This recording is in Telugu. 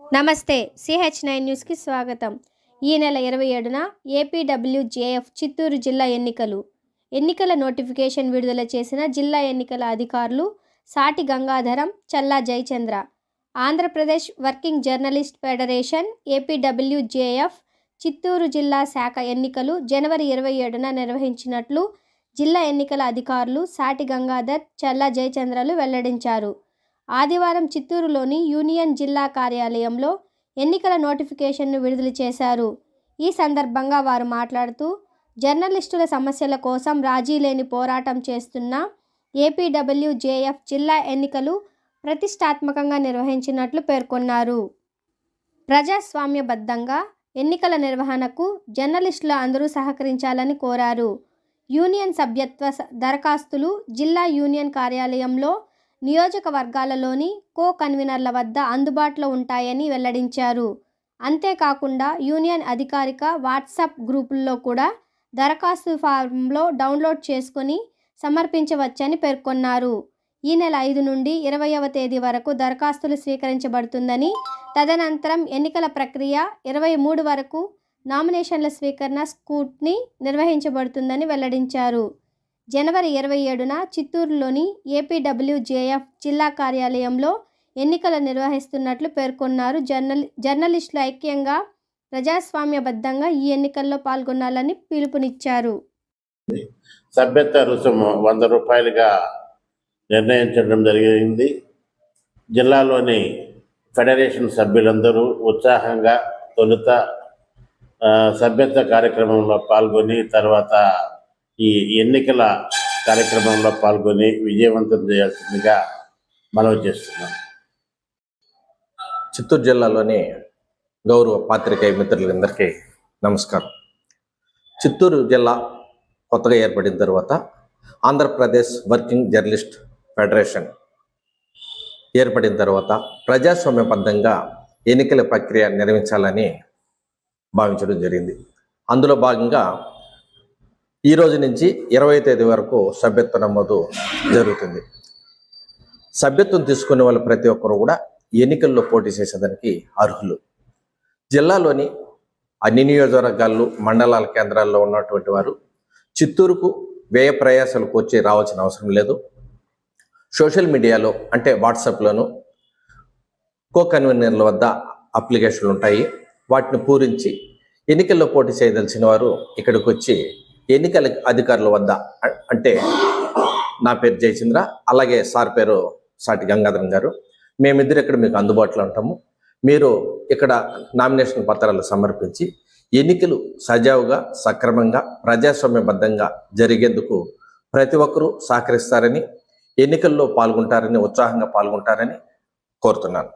నమస్తే సిహెచ్ నైన్ న్యూస్కి స్వాగతం. ఈ నెల ఇరవై ఏడున ఏపీడబ్ల్యూజేఎఫ్ చిత్తూరు జిల్లా ఎన్నికలు. ఎన్నికల నోటిఫికేషన్ విడుదల చేసిన జిల్లా ఎన్నికల అధికారులు Sati Gangadharam Challa Jayachandra. Andhra Pradesh working journalist federation APWJF Chittoor జిల్లా శాఖ ఎన్నికలు జనవరి ఇరవై ఏడున నిర్వహించినట్లు జిల్లా ఎన్నికల అధికారులు సాటి గంగాధర్ చల్లా జయచంద్రలు వెల్లడించారు. ఆదివారం చిత్తూరులోని యూనియన్ జిల్లా కార్యాలయంలో ఎన్నికల నోటిఫికేషన్ను విడుదల చేశారు. ఈ సందర్భంగా వారు మాట్లాడుతూ జర్నలిస్టుల సమస్యల కోసం రాజీ లేని పోరాటం చేస్తున్న ఏపీడబ్ల్యూజేఎఫ్ జిల్లా ఎన్నికలు ప్రతిష్టాత్మకంగా నిర్వహించినట్లు పేర్కొన్నారు. ప్రజాస్వామ్యబద్ధంగా ఎన్నికల నిర్వహణకు జర్నలిస్టులు అందరూ సహకరించాలని కోరారు. యూనియన్ సభ్యత్వ దరఖాస్తులు జిల్లా యూనియన్ కార్యాలయంలో నియోజకవర్గాలలోని కో కన్వీనర్ల వద్ద అందుబాటులో ఉంటాయని వెల్లడించారు. అంతేకాకుండా యూనియన్ అధికారిక వాట్సాప్ గ్రూపుల్లో కూడా దరఖాస్తు ఫారంలో డౌన్లోడ్ చేసుకొని సమర్పించవచ్చని పేర్కొన్నారు. ఈ నెల ఐదు నుండి ఇరవయవ తేదీ వరకు దరఖాస్తులు స్వీకరించబడుతుందని తదనంతరం ఎన్నికల ప్రక్రియ ఇరవై మూడు వరకు నామినేషన్ల స్వీకరణ స్కూట్ని నిర్వహించబడుతుందని వెల్లడించారు. జనవరి ఇరవై ఏడున చిత్తూరులోని ఏపీడబ్ల్యూజేఎఫ్ జిల్లా కార్యాలయంలో ఎన్నికలు నిర్వహిస్తున్నట్లు పేర్కొన్నారు. జర్నలి జర్నలిస్టులు ఐక్యంగా ప్రజాస్వామ్యబద్ధంగా ఈ ఎన్నికల్లో పాల్గొనాలని పిలుపునిచ్చారు. సభ్యత్వ రుసుము వంద రూపాయలుగా నిర్ణయించడం జరిగింది. జిల్లాలోని ఫెడరేషన్ సభ్యులందరూ ఉత్సాహంగా తొలుత సభ్యత్వ కార్యక్రమంలో పాల్గొని తర్వాత ఈ ఎన్నికల కార్యక్రమంలో పాల్గొని విజయవంతం చేయాల్సిందిగా మనవి చేస్తున్నాం. చిత్తూరు జిల్లాలోని గౌరవ పాత్రికేయ మిత్రులందరికీ నమస్కారం. చిత్తూరు జిల్లా కొత్తగా ఏర్పడిన తర్వాత ఆంధ్రప్రదేశ్ వర్కింగ్ జర్నలిస్ట్ ఫెడరేషన్ ఏర్పడిన తర్వాత ప్రజాస్వామ్యబద్ధంగా ఎన్నికల ప్రక్రియ నిర్వహించాలని భావించడం జరిగింది. అందులో భాగంగా ఈ రోజు నుంచి ఇరవై తేదీ వరకు సభ్యత్వ నమోదు జరుగుతుంది. సభ్యత్వం తీసుకునే వాళ్ళు ప్రతి ఒక్కరు కూడా ఎన్నికల్లో పోటీ చేసేదానికి అర్హులు. జిల్లాలోని అన్ని నియోజకవర్గాలు మండలాల కేంద్రాల్లో ఉన్నటువంటి వారు చిత్తూరుకు వ్యయ ప్రయాసాలకు వచ్చి రావాల్సిన అవసరం లేదు. సోషల్ మీడియాలో అంటే వాట్సాప్లోను కో కన్వీనర్ల వద్ద అప్లికేషన్లు ఉంటాయి. వాటిని పూరించి ఎన్నికల్లో పోటీ చేయదలిచిన వారు ఇక్కడికి వచ్చి ఎన్నికల అధికారుల వద్ద అంటే నా పేరు జయచంద్ర అలాగే సార్ పేరు సాటి గంగాధరం గారు. మేమిద్దరు ఇక్కడ మీకు అందుబాటులో ఉంటాము. మీరు ఇక్కడ నామినేషన్ పత్రాలు సమర్పించి ఎన్నికలు సజావుగా సక్రమంగా ప్రజాస్వామ్యబద్ధంగా జరిగేందుకు ప్రతి ఒక్కరూ సహకరిస్తారని ఎన్నికల్లో పాల్గొంటారని ఉత్సాహంగా పాల్గొంటారని కోరుతున్నాను.